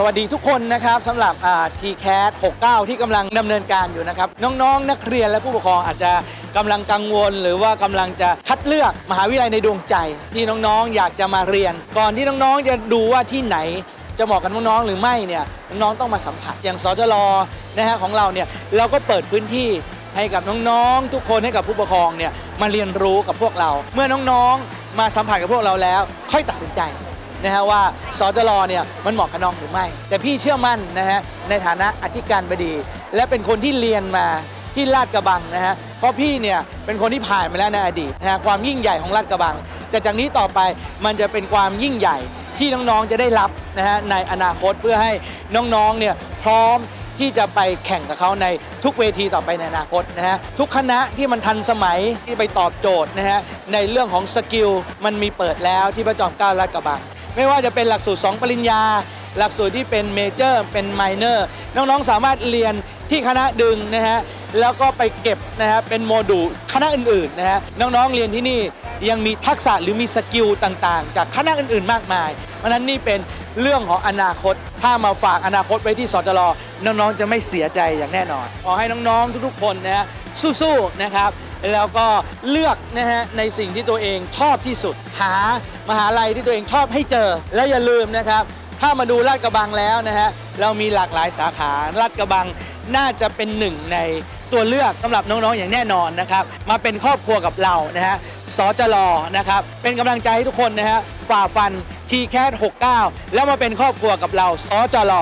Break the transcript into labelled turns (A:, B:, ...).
A: สวัสดีทุกคนนะครับสำหรับทีแคส69 ที่กำลังดำเนินการอยู่นะครับ น้องๆ นักเรียนและผู้ปกครองอาจจะกำลังกังวล หรือว่ากำลังจะคัดเลือกมหาวิทยาลัยในดวงใจ ที่น้องๆ อยากจะมาเรียน ก่อนที่น้องๆ จะดูว่าที่ไหนจะเหมาะกับน้องๆ หรือไม่เนี่ยน้องๆ ต้องมาสัมผัสอย่างสจรนะฮะของเราเนี่ยเราก็เปิดพื้นที่ให้กับน้องๆ ทุกคนให้กับผู้ปกครองเนี่ยมาเรียนรู้กับพวกเรา เมื่อน้องๆ มาสัมผัสกับพวกเราแล้ว ค่อยตัดสินใจ นะฮะว่าสจรเนี่ยมันเหมาะกับน้องหรือไม่ แต่พี่เชื่อมั่นนะฮะในฐานะอธิการบดี และเป็นคนที่เรียนมาที่ลาดกระบังนะฮะเพราะพี่เนี่ยเป็นคนที่ผ่านมาแล้วในอดีตนะฮะความยิ่งใหญ่ของลาดกระบัง แต่จากนี้ต่อไปมันจะเป็นความยิ่งใหญ่ที่น้องๆจะได้รับนะฮะในอนาคตเพื่อให้น้องๆเนี่ยพร้อมที่จะไปแข่งกับเขาในทุกเวทีต่อไปในอนาคตนะฮะทุกคณะที่มันทันสมัยที่ไปตอบโจทย์นะฮะในเรื่องของสกิลมันมีเปิดแล้วที่พระจอมเกล้าลาดกระบัง ไม่ว่าจะเป็นหลักสูตร 2 ปริญญา หลักสูตรที่เป็นเมเจอร์เป็นไมเนอร์น้องๆสามารถเรียนที่คณะดึงนะฮะแล้วก็ไปเก็บนะฮะเป็นโมดูลคณะอื่นๆนะฮะน้องๆเรียนที่นี่ยังมีทักษะหรือมีสกิลต่างๆ จากคณะอื่นๆ มากมาย เพราะนั้นนี่เป็นเรื่องของอนาคต ถ้ามาฝากอนาคตไว้ที่สจรน้องๆ จะไม่เสียใจอย่างแน่นอน ขอให้น้องๆ ทุกๆ คนนะฮะสู้ๆ นะครับ แล้วก็เลือกนะฮะในสิ่งที่ตัวเองชอบที่สุด หามหาลัยที่ตัวเองชอบให้เจอ แล้วอย่าลืมนะครับ ถ้ามาดูลาดกระบังแล้วนะฮะเรามีหลากหลายสาขาลาดกระบังน่าจะเป็นหนึ่งในตัวเลือกสำหรับน้องๆอย่างแน่นอนนะครับ มาเป็นครอบครัวกับเรานะฮะสจรนะครับ เป็นกำลังใจให้ทุกคนนะฮะฝ่าฟันทีแคส69 แล้วมาเป็นครอบครัวกับเราสจร